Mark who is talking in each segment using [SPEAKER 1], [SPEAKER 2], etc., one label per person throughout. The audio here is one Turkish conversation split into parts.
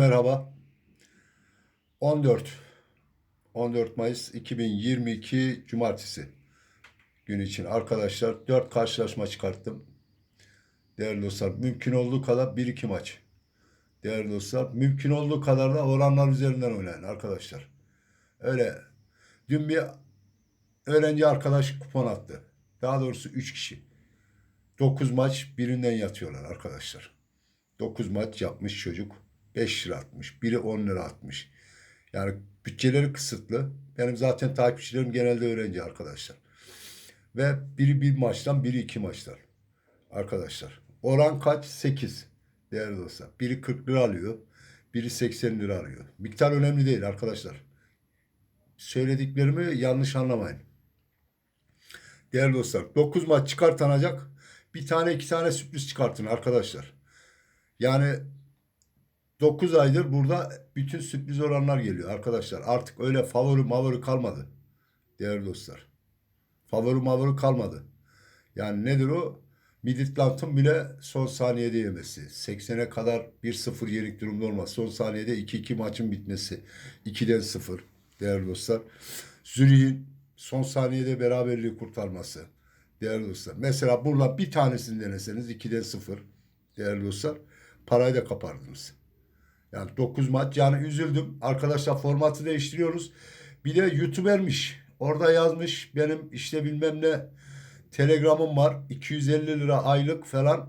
[SPEAKER 1] Merhaba. 14 14 Mayıs 2022 Cumartesi günü için arkadaşlar 4 karşılaşma çıkarttım. Değerli dostlar mümkün olduğu kadar 1-2 maç. Değerli dostlar mümkün olduğu kadar da oranlar üzerinden oynayın arkadaşlar. Öyle dün bir öğrenci arkadaş kupon attı. Daha doğrusu 3 kişi. 9 maç birinden yatıyorlar arkadaşlar. 9 maç yapmış çocuk. 5 lira atmış. Biri 10 lira atmış. Yani bütçeleri kısıtlı. Benim zaten takipçilerim genelde öğrenci arkadaşlar. Ve biri bir maçtan biri iki maçtan. Arkadaşlar. Oran kaç? 8. Değerli dostlar. Biri 40 lira alıyor. Biri 80 lira alıyor. Miktar önemli değil arkadaşlar. Söylediklerimi yanlış anlamayın. Değerli dostlar. 9 maç çıkartanacak. Bir tane iki tane sürpriz çıkartın arkadaşlar. Yani 9 aydır burada bütün sürpriz oranlar geliyor arkadaşlar. Artık öyle favori mavori kalmadı. Değerli dostlar. Favori mavori kalmadı. Yani nedir o? Midtjylland'ın bile son saniyede yemesi. 80'e kadar 1-0 yenik durumda olmaz. Son saniyede 2-2 maçın bitmesi. 2'den 0 değerli dostlar. Zürih'in son saniyede beraberliği kurtarması. Değerli dostlar. Mesela burada bir tanesini deneseniz 2'den 0 değerli dostlar. Parayı da kapardınız. Yani 9 maç yani üzüldüm. Arkadaşlar formatı değiştiriyoruz. Bir de YouTuber'miş. Orada yazmış benim işte bilmem ne telegramım var. 250 lira aylık falan.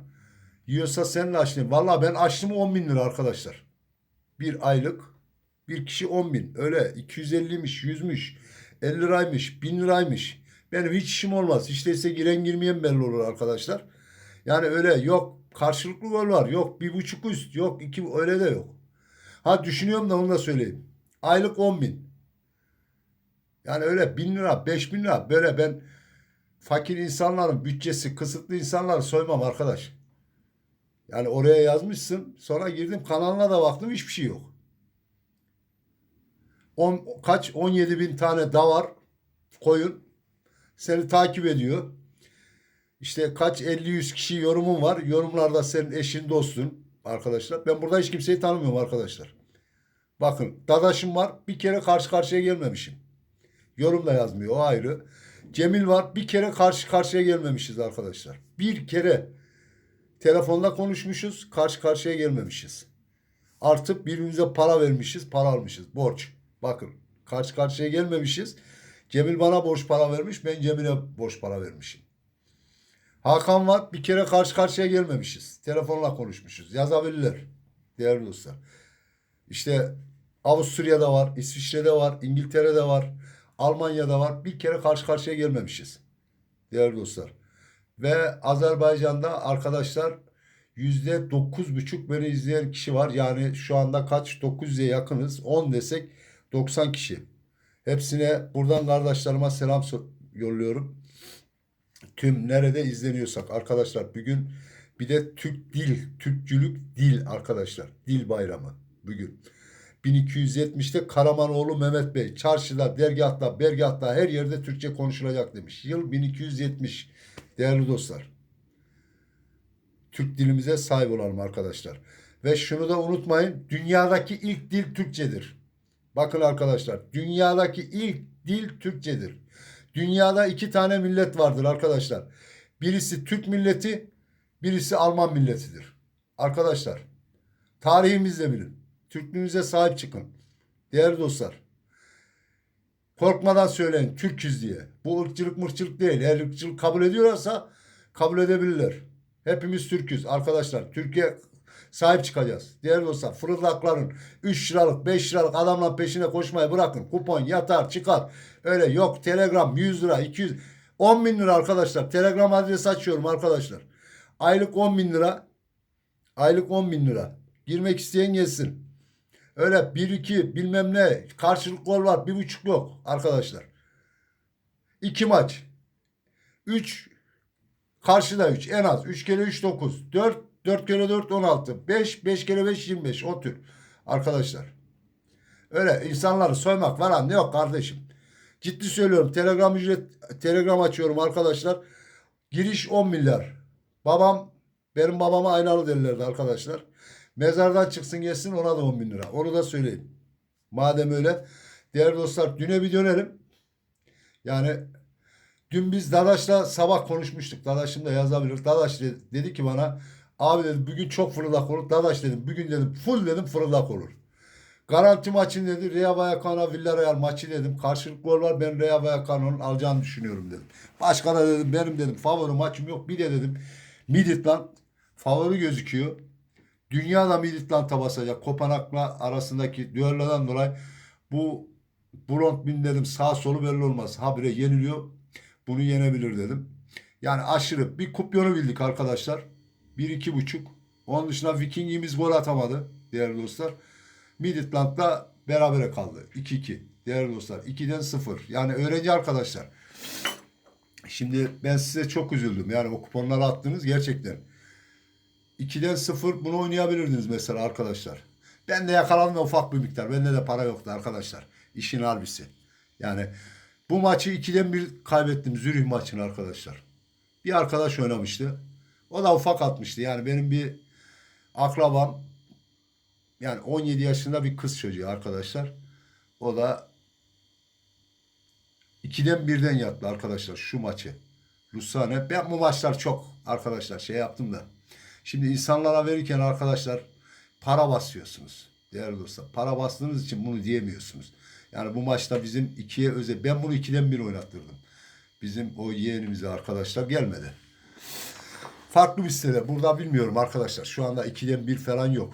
[SPEAKER 1] Yiyorsa seninle açlayayım. Valla ben açtım 10 bin lira arkadaşlar. Bir aylık. Bir kişi 10 bin. Öyle 250'miş, 100'müş, 50 liraymış, 1000 liraymış. Benim hiç işim olmaz. Hiç değilse giren girmeyen belli olur arkadaşlar. Yani öyle yok karşılıklı gol var. Yok bir buçuk üst. Yok iki öyle de yok. Ha düşünüyorum da onu da söyleyeyim. Aylık 10 bin. Yani öyle bin lira, beş bin lira böyle ben fakir insanların bütçesi kısıtlı insanları soymam arkadaş. Yani oraya yazmışsın. Sonra girdim kanalına da baktım hiçbir şey yok. On, kaç 17 bin tane davar koyun seni takip ediyor. İşte kaç 50-100 kişi yorumun var. Yorumlarda senin eşin dostun arkadaşlar. Ben burada hiç kimseyi tanımıyorum arkadaşlar. Bakın dadaşım var. Bir kere karşı karşıya gelmemişim. Yorum da yazmıyor o ayrı. Cemil var. Bir kere karşı karşıya gelmemişiz arkadaşlar. Bir kere telefonda konuşmuşuz. Karşı karşıya gelmemişiz. Artık birbirimize para vermişiz. Para almışız. Borç. Bakın karşı karşıya gelmemişiz. Cemil bana borç para vermiş. Ben Cemil'e borç para vermişim. Hakan var. Bir kere karşı karşıya gelmemişiz. Telefonla konuşmuşuz. Yazabilirler. Değerli dostlar. İşte Avusturya'da var, İsviçre'de var, İngiltere'de var, Almanya'da var. Bir kere karşı karşıya gelmemişiz. Değerli dostlar. Ve Azerbaycan'da arkadaşlar yüzde dokuz buçuk beni izleyen kişi var. Yani şu anda kaç? 900'e yakınız. 10 desek 90 kişi. Hepsine buradan kardeşlerime selam yolluyorum tüm nerede izleniyorsak arkadaşlar bugün bir de Türk dil, Türkçülük dil arkadaşlar. Dil bayramı bugün. 1270'te Karamanoğlu Mehmet Bey çarşıda, dergahta, bergahta her yerde Türkçe konuşulacak demiş. Yıl 1270 değerli dostlar. Türk dilimize sahip olalım arkadaşlar. Ve şunu da unutmayın. Dünyadaki ilk dil Türkçedir. Bakın arkadaşlar. Dünyadaki ilk dil Türkçedir. Dünyada iki tane millet vardır arkadaşlar. Birisi Türk milleti, birisi Alman milletidir. Arkadaşlar, tarihimizle bilin. Türklüğünüze sahip çıkın. Değerli dostlar. Korkmadan söyleyin Türküz diye. Bu ırkçılık mırkçılık değil. Eğer ırkçılık kabul ediyorlarsa kabul edebilirler. Hepimiz Türküz arkadaşlar. Türkiye sahip çıkacağız. Değerli dostlar fırıldakların 3 liralık 5 liralık adamla peşine koşmayı bırakın. Kupon yatar çıkar. Öyle yok telegram 100 lira 200 10 bin lira arkadaşlar. Telegram adresi açıyorum arkadaşlar. Aylık 10 bin lira. Aylık 10 bin lira. Girmek isteyen gelsin. Öyle 1-2 bilmem ne karşılık gol var. Bir buçuk yok arkadaşlar. 2 maç. 3 karşıda 3 en az. 3 kere 3 9. 4 4 kere 4 16. 5 5 kere 5 25. O tür. Arkadaşlar. Öyle insanları soymak falan ne yok kardeşim. Ciddi söylüyorum. Telegram ücret Telegram açıyorum arkadaşlar. Giriş 10 milyar. Babam benim babama aynalı derlerdi arkadaşlar. Mezardan çıksın gelsin ona da 10 bin lira. Onu da söyleyeyim. Madem öyle. Değerli dostlar düne bir dönelim. Yani dün biz Dadaş'la sabah konuşmuştuk. Dadaş'ım da yazabilir. Dadaş dedi ki bana abi dedi bugün çok fırıldak olur. Dadaş dedim bugün dedim full dedim fırıldak olur. Garanti maçın dedi. Real Vallecano Villarreal maçı dedim. Karşılık gol var. Ben Real Vallecano'nun alacağını düşünüyorum dedim. Başka da dedim benim dedim favori maçım yok. Bir de dedim Midtjylland favori gözüküyor. Dünya da Midtjylland'a basacak. Kopenhag'la arasındaki düellodan dolayı bu Brondbin dedim sağ solu belli olmaz. Habire yeniliyor. Bunu yenebilir dedim. Yani aşırı bir kupyonu bildik arkadaşlar. Bir iki buçuk. Onun dışında Viking'imiz gol atamadı değerli dostlar. Midtjylland'da berabere kaldı. 2-2 değerli dostlar. 2'den 0. Yani öğrenci arkadaşlar. Şimdi ben size çok üzüldüm. Yani o kuponları attınız gerçekten. 2'den 0 bunu oynayabilirdiniz mesela arkadaşlar. Ben de yakaladım da ufak bir miktar. Bende de para yoktu arkadaşlar. İşin harbisi. Yani bu maçı 2'den 1 kaybettim Zürih maçını arkadaşlar. Bir arkadaş oynamıştı. O da ufak atmıştı. Yani benim bir akrabam yani 17 yaşında bir kız çocuğu arkadaşlar. O da 2'den 1'den yattı arkadaşlar şu maçı. Lusane. Ben bu maçlar çok arkadaşlar şey yaptım da. Şimdi insanlara verirken arkadaşlar para basıyorsunuz. Değerli dostlar. Para bastığınız için bunu diyemiyorsunuz. Yani bu maçta bizim ikiye özel. Ben bunu 2'den 1 oynattırdım. Bizim o yeğenimize arkadaşlar gelmedi. Farklı bir sitede. Burada bilmiyorum arkadaşlar. Şu anda 2'den 1 falan yok.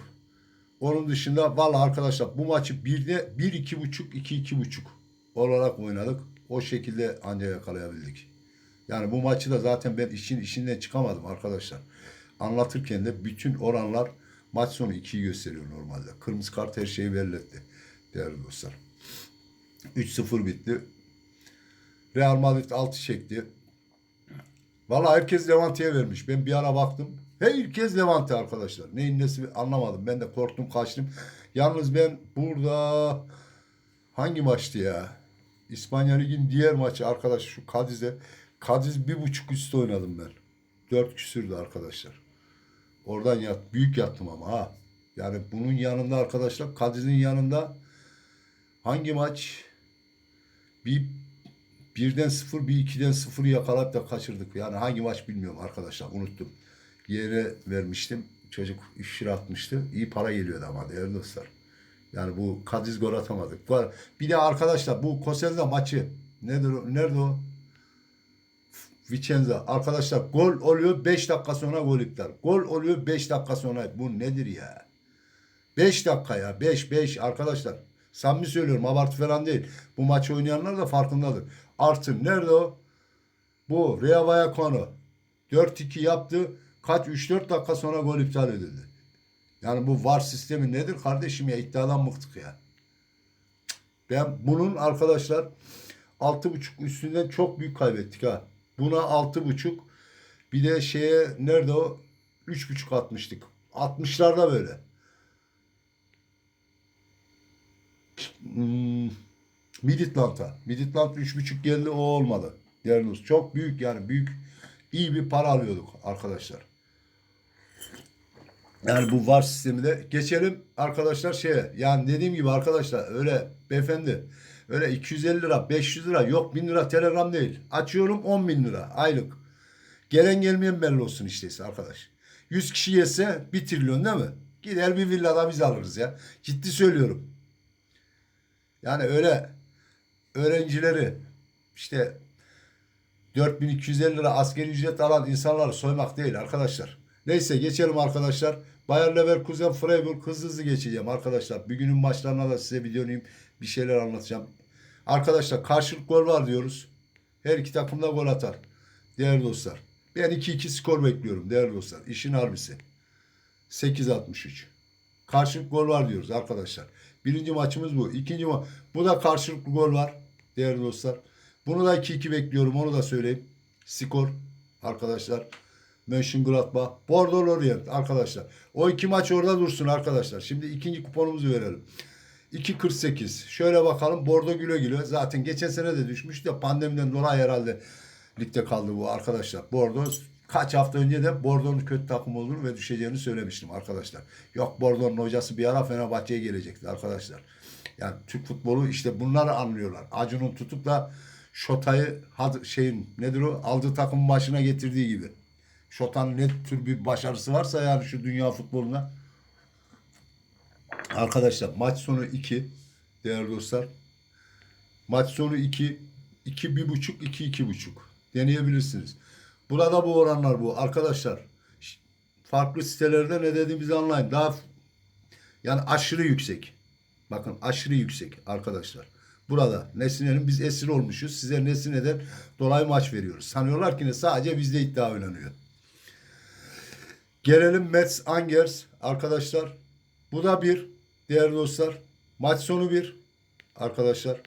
[SPEAKER 1] Onun dışında valla arkadaşlar bu maçı 1'de 1 2 buçuk 2 2 buçuk olarak oynadık. O şekilde ancak yakalayabildik. Yani bu maçı da zaten ben işin işinden çıkamadım arkadaşlar. Anlatırken de bütün oranlar maç sonu 2'yi gösteriyor normalde. Kırmızı kart her şeyi belirletti değerli dostlar. 3-0 bitti. Real Madrid 6 çekti. Valla herkes Levante'ye vermiş. Ben bir ara baktım. Herkes Levante arkadaşlar. Neyin nesi anlamadım. Ben de korktum kaçtım. Yalnız ben burada hangi maçtı ya? İspanya Ligi'nin diğer maçı arkadaş şu Cadiz'e. Cadiz bir buçuk üstü oynadım ben. Dört küsürdü arkadaşlar. Oradan yat, büyük yattım ama ha. Yani bunun yanında arkadaşlar Cadiz'in yanında hangi maç? Bir birden sıfır, bir ikiden sıfır yakalayıp da kaçırdık. Yani hangi maç bilmiyorum arkadaşlar unuttum. Yere vermiştim. Çocuk 3 lira atmıştı. İyi para geliyordu ama değerli dostlar. Yani bu Kadiz gol atamadık. Bir de arkadaşlar bu Koselda maçı nedir? Nerede o? Vicenza. Arkadaşlar gol oluyor 5 dakika sonra gol iptal. Gol oluyor 5 dakika sonra. Bu nedir ya? 5 dakika ya. 5 5 arkadaşlar. Samimi söylüyorum abartı falan değil. Bu maçı oynayanlar da farkındadır. Artı nerede o? Bu Real Vallecano 4-2 yaptı. Kaç 3-4 dakika sonra gol iptal edildi. Yani bu VAR sistemi nedir kardeşim ya iddiadan bıktık ya. Ben bunun arkadaşlar 6.5 üstünden çok büyük kaybettik ha. Buna 6.5 bir de şeye nerede o 3.5 atmıştık. 60'larda böyle. Hmm, Midtjylland'a. Midtjylland 3.5 geldi o olmadı. Olsun. Çok büyük yani büyük iyi bir para alıyorduk arkadaşlar. Yani bu var sistemi de geçelim arkadaşlar şeye. Yani dediğim gibi arkadaşlar öyle beyefendi öyle 250 lira 500 lira yok 1000 lira telegram değil. Açıyorum 10 bin lira aylık. Gelen gelmeyen belli olsun işte arkadaş. 100 kişi yese 1 trilyon değil mi? Gider bir villada biz alırız ya. Ciddi söylüyorum. Yani öyle öğrencileri işte 4250 lira askeri ücret alan insanları soymak değil arkadaşlar. Neyse geçelim arkadaşlar. Bayer Leverkusen Freiburg hızlı hızlı geçeceğim arkadaşlar. Bir günün maçlarına da size bir döneyim. Bir şeyler anlatacağım. Arkadaşlar karşılık gol var diyoruz. Her iki takım da gol atar. Değerli dostlar. Ben 2-2 skor bekliyorum değerli dostlar. İşin harbisi. 8-63. Karşılık gol var diyoruz arkadaşlar. Birinci maçımız bu. İkinci ma bu da karşılıklı gol var değerli dostlar. Bunu da 2-2 bekliyorum onu da söyleyeyim. Skor arkadaşlar. Mönchengladbach, Bordeaux Lorient arkadaşlar. O iki maç orada dursun arkadaşlar. Şimdi ikinci kuponumuzu verelim. 2.48. Şöyle bakalım. Bordeaux güle güle. Zaten geçen sene de düşmüş de pandemiden dolayı herhalde ligde kaldı bu arkadaşlar. Bordeaux kaç hafta önce de Bordeaux'un kötü takım olduğunu ve düşeceğini söylemiştim arkadaşlar. Yok Bordeaux'un hocası bir ara Fenerbahçe'ye gelecekti arkadaşlar. Yani Türk futbolu işte bunları anlıyorlar. Acun'un tutup da Şota'yı şeyin nedir o aldığı takımın başına getirdiği gibi. Şota'nın ne tür bir başarısı varsa yani şu dünya futboluna. Arkadaşlar maç sonu 2 değerli dostlar. Maç sonu 2 2 bir buçuk 2 iki buçuk deneyebilirsiniz. Burada bu oranlar bu arkadaşlar. Farklı sitelerde ne dediğimizi anlayın. Daha yani aşırı yüksek. Bakın aşırı yüksek arkadaşlar. Burada Nesine'nin biz esir olmuşuz. Size Nesine'den dolayı maç veriyoruz. Sanıyorlar ki ne sadece bizde iddia oynanıyor. Gelelim Mets Angers arkadaşlar. Bu da bir değerli dostlar. Maç sonu bir arkadaşlar.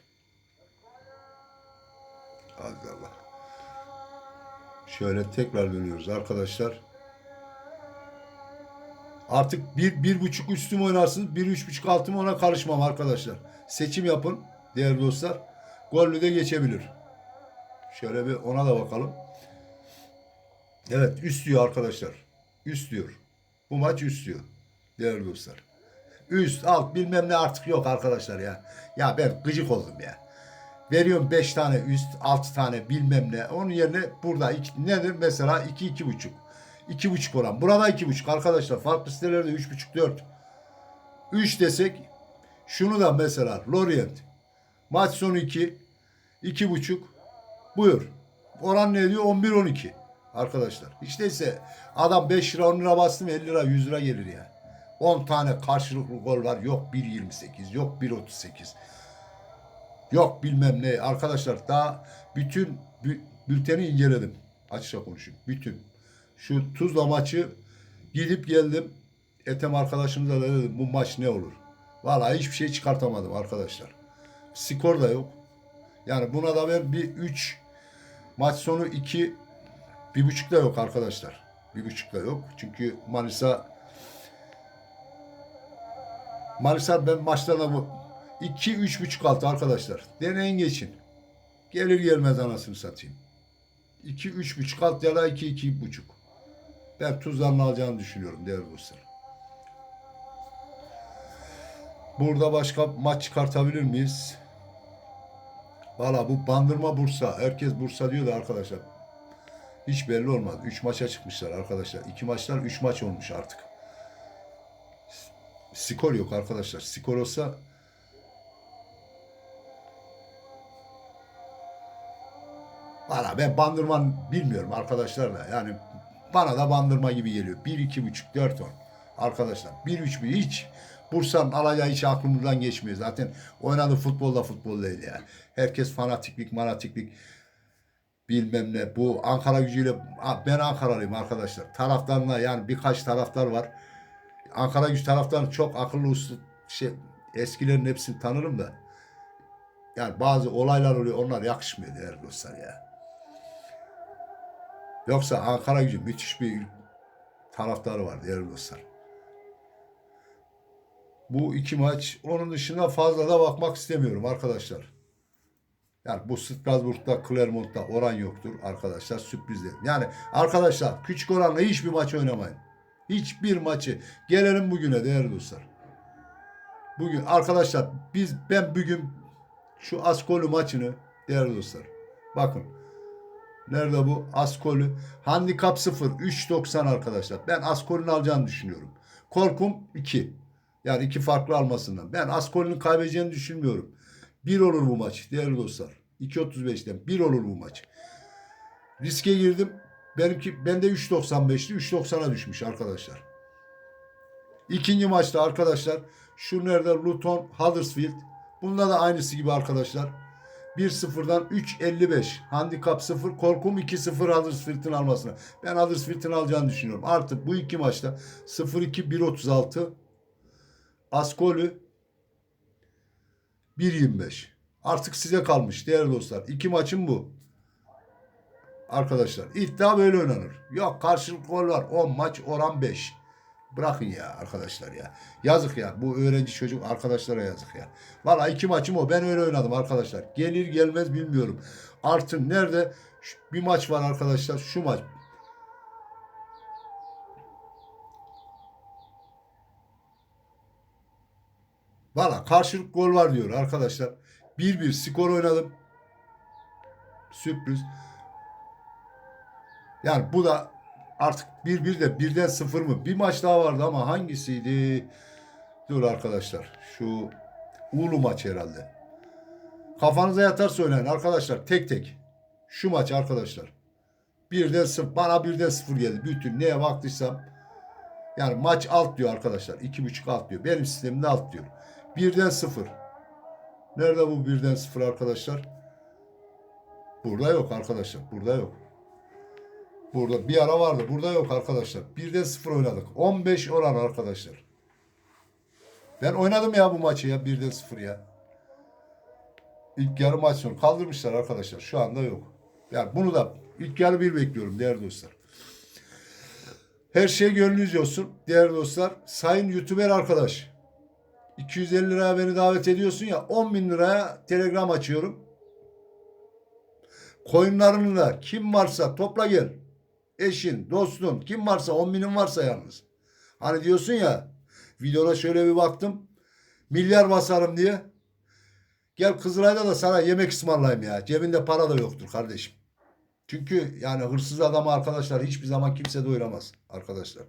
[SPEAKER 1] Allah. Şöyle tekrar dönüyoruz arkadaşlar. Artık bir, bir buçuk üstü mü oynarsınız, bir üç buçuk altı mı ona karışmam arkadaşlar. Seçim yapın değerli dostlar. Gollü de geçebilir. Şöyle bir ona da bakalım. Evet üst diyor arkadaşlar. Üst diyor. Bu maç üst diyor. Değerli dostlar. Üst alt bilmem ne artık yok arkadaşlar ya. Ya ben gıcık oldum ya. Veriyorum 5 tane üst, 6 tane bilmem ne. Onun yerine burada iki, nedir? Mesela 2 iki, 2,5. 2,5 oran. Burada 2,5 arkadaşlar. Farklı sitelerde 3,5 4. 3 desek şunu da mesela Lorient. Maç sonu 2 2,5 buyur. Oran ne diyor? 11 12 arkadaşlar. İşte ise adam 5 lira 10 lira bastım 50 lira 100 lira gelir ya. 10 tane karşılıklı gol var. Yok 1.28, yok 1.38. Yok bilmem ne. Arkadaşlar daha bütün bü- bülteni inceledim. Açıkça konuşayım. Bütün. Şu Tuzla maçı gidip geldim. Etem arkadaşımıza da dedim bu maç ne olur? Vallahi hiçbir şey çıkartamadım arkadaşlar. Skor da yok. Yani buna da ben bir 3 maç sonu 2 bir buçuk da yok arkadaşlar. Bir buçuk da yok. Çünkü Manisa Manisa ben maçlarına bu 2 üç buçuk altı arkadaşlar. Deneyin geçin. Gelir gelmez anasını satayım. 2 üç buçuk alt ya da 2 iki buçuk. Ben tuzlarını alacağını düşünüyorum değerli dostlar. Burada başka maç çıkartabilir miyiz? Valla bu bandırma Bursa. Herkes Bursa diyor da arkadaşlar. Hiç belli olmaz. 3 maça çıkmışlar arkadaşlar. 2 maçlar 3 maç olmuş artık. Skor yok arkadaşlar. Skor olsa Valla ben bandırman bilmiyorum arkadaşlar da. Yani bana da bandırma gibi geliyor. 1, 2 buçuk, 4, 10. Arkadaşlar 1, 3 bir hiç Bursa'nın alacağı hiç aklımızdan geçmiyor. Zaten oynadığı futbol da futbol değil ya. Herkes fanatiklik, manatiklik bilmem ne. Bu Ankara gücüyle ben Ankaralıyım arkadaşlar. Taraftarına yani birkaç taraftar var. Ankara gücü taraftarı çok akıllı uslu şey eskilerin hepsini tanırım da. Yani bazı olaylar oluyor onlar yakışmıyor değerli dostlar ya. Yoksa Ankara gücü müthiş bir taraftarı var değerli dostlar. Bu iki maç onun dışında fazla da bakmak istemiyorum arkadaşlar. Yani bu Strasbourg'da, Clermont'ta oran yoktur arkadaşlar. Sürpriz değil. Yani arkadaşlar küçük oranla hiçbir maç oynamayın. Hiçbir maçı. Gelelim bugüne değerli dostlar. Bugün arkadaşlar biz ben bugün şu Askolü maçını değerli dostlar. Bakın. Nerede bu? Askolü. Handikap 0. 3.90 arkadaşlar. Ben Askolü'nün alacağını düşünüyorum. Korkum 2. Yani iki farklı almasından. Ben Askolü'nün kaybedeceğini düşünmüyorum. 1 olur bu maç değerli dostlar. 2.35'ten 1 olur bu maç. Riske girdim. Benimki bende 3.95'ti. 3.90'a düşmüş arkadaşlar. İkinci maçta arkadaşlar şu nerede Luton Huddersfield. Bunda da aynısı gibi arkadaşlar. 1-0'dan 3.55. Handikap 0. Korkum 2-0 Huddersfield'in almasına. Ben Huddersfield'in alacağını düşünüyorum. Artık bu iki maçta 0-2 1.36. Askolü 1.25. Artık size kalmış değerli dostlar. İki maçım bu. Arkadaşlar iddia böyle oynanır. Yok karşılıklı gol var. 10 maç oran 5. Bırakın ya arkadaşlar ya. Yazık ya. Bu öğrenci çocuk arkadaşlara yazık ya. Valla iki maçım o. Ben öyle oynadım arkadaşlar. Gelir gelmez bilmiyorum. Artın nerede? Bir maç var arkadaşlar. Şu maç. Valla karşılık gol var diyor arkadaşlar. 1-1 skor oynadım. Sürpriz. Yani bu da artık 1-1 de birden 0 mı? Bir maç daha vardı ama hangisiydi? Dur arkadaşlar. Şu Ulu maç herhalde. Kafanıza yatarsa oynayın arkadaşlar tek tek. Şu maç arkadaşlar. Birden sıfır. Bana birden sıfır geldi. Bütün neye baktıysam. Yani maç alt diyor arkadaşlar. iki buçuk alt diyor. Benim sistemimde alt diyor. Birden sıfır. Nerede bu birden sıfır arkadaşlar? Burada yok arkadaşlar. Burada yok. Burada bir ara vardı. Burada yok arkadaşlar. Birden sıfır oynadık. 15 oran arkadaşlar. Ben oynadım ya bu maçı ya. Birden sıfır ya. İlk yarı maç sonu kaldırmışlar arkadaşlar. Şu anda yok. Yani bunu da ilk yarı bir bekliyorum değerli dostlar. Her şey gönlünüzce olsun değerli dostlar. Sayın YouTuber arkadaş. 250 liraya beni davet ediyorsun ya 10 bin liraya telegram açıyorum. Koyunlarını da kim varsa topla gel. Eşin, dostun kim varsa 10 binin varsa yalnız. Hani diyorsun ya videoda şöyle bir baktım. Milyar basarım diye. Gel Kızılay'da da sana yemek ısmarlayayım ya. Cebinde para da yoktur kardeşim. Çünkü yani hırsız adamı arkadaşlar hiçbir zaman kimse doyuramaz arkadaşlar.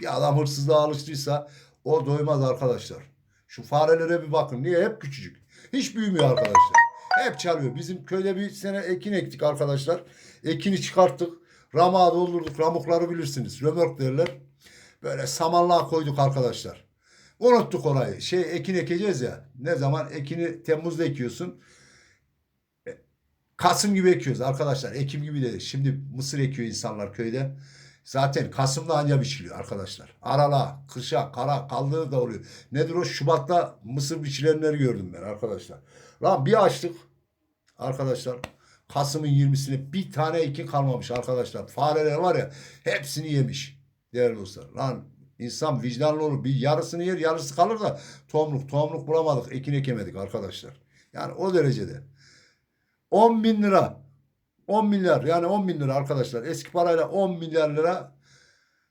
[SPEAKER 1] Bir adam hırsızlığa alıştıysa o doymaz arkadaşlar. Şu farelere bir bakın. Niye? Hep küçücük. Hiç büyümüyor arkadaşlar. Hep çalıyor. Bizim köyde bir sene ekin ektik arkadaşlar. Ekini çıkarttık. Ramağa doldurduk. Ramukları bilirsiniz. Römork derler. Böyle samanlığa koyduk arkadaşlar. Unuttuk orayı. Şey ekin ekeceğiz ya. Ne zaman ekini Temmuz'da ekiyorsun. E, Kasım gibi ekiyoruz arkadaşlar. Ekim gibi de. Şimdi mısır ekiyor insanlar köyde. Zaten Kasım'da anca biçiliyor arkadaşlar. Arala, kışa, kara, kaldığı da oluyor. Nedir o? Şubat'ta mısır biçilenleri gördüm ben arkadaşlar. Lan bir açtık arkadaşlar. Kasım'ın 20'sine bir tane ekin kalmamış arkadaşlar. Fareler var ya hepsini yemiş. Değerli dostlar. Lan insan vicdanlı olur. Bir yarısını yer yarısı kalır da tohumluk tohumluk bulamadık. Ekin ekemedik arkadaşlar. Yani o derecede. 10 bin lira. 10 milyar yani 10 bin lira arkadaşlar. Eski parayla 10 milyar lira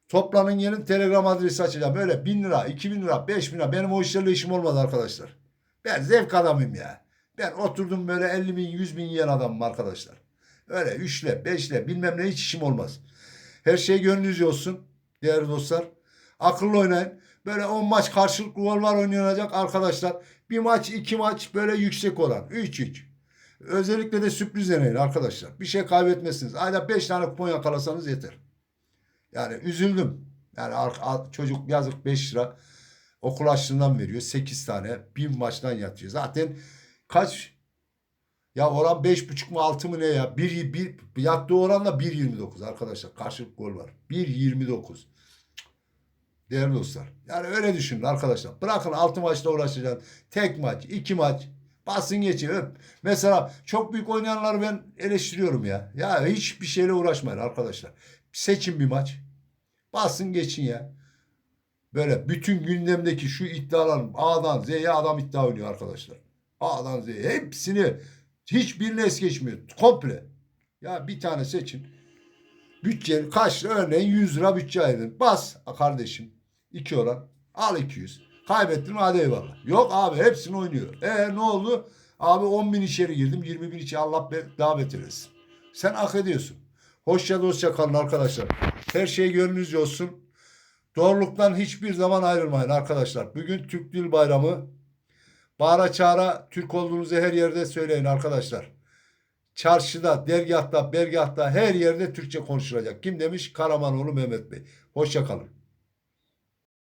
[SPEAKER 1] toplanın gelin telegram adresi açacağım. Böyle 1000 lira, 2000 lira, 5000 lira. Benim o işlerle işim olmadı arkadaşlar. Ben zevk adamıyım ya. Ben oturdum böyle 50 bin, 100 bin yiyen adamım arkadaşlar. Öyle üçle, beşle bilmem ne hiç işim olmaz. Her şey gönlünüzce olsun değerli dostlar. Akıllı oynayın. Böyle 10 maç karşılıklı gollar oynanacak arkadaşlar. Bir maç, iki maç böyle yüksek oran. 3-3. Özellikle de sürpriz deneyin arkadaşlar. Bir şey kaybetmezsiniz. Ayda 5 tane kupon yakalasanız yeter. Yani üzüldüm. Yani çocuk yazık 5 lira okul açlığından veriyor. 8 tane. bin maçtan yatıyor. Zaten kaç ya oran 5.5 mu 6 mı ne ya? Bir, bir, yattığı oranla 1.29 arkadaşlar. Karşılık gol var. 1.29. Değerli dostlar. Yani öyle düşünün arkadaşlar. Bırakın 6 maçla uğraşacaksın. Tek maç, iki maç. Basın geçin. Öp. Mesela çok büyük oynayanları ben eleştiriyorum ya. Ya hiçbir şeyle uğraşmayın arkadaşlar. Seçin bir maç. Basın geçin ya. Böyle bütün gündemdeki şu iddialar A'dan Z'ye adam iddia oynuyor arkadaşlar. A'dan Z'ye hepsini hiçbirini es geçmiyor. Komple. Ya bir tane seçin. Bütçe kaç? Örneğin 100 lira bütçe ayırdın. Bas kardeşim. 2 oran. Al 200. Kaybettin mi hadi eyvallah. Yok abi hepsini oynuyor. E ne oldu? Abi 10 bin içeri girdim. 20 bin içeri Allah be, daha beter etsin. Sen hak ediyorsun. Hoşça dostça kalın arkadaşlar. Her şey gönlünüzce olsun. Doğruluktan hiçbir zaman ayrılmayın arkadaşlar. Bugün Türk Dil Bayramı. Bağıra çağıra Türk olduğunuzu her yerde söyleyin arkadaşlar. Çarşıda, dergahta, bergahta her yerde Türkçe konuşulacak. Kim demiş? Karamanoğlu Mehmet Bey. Hoşça kalın.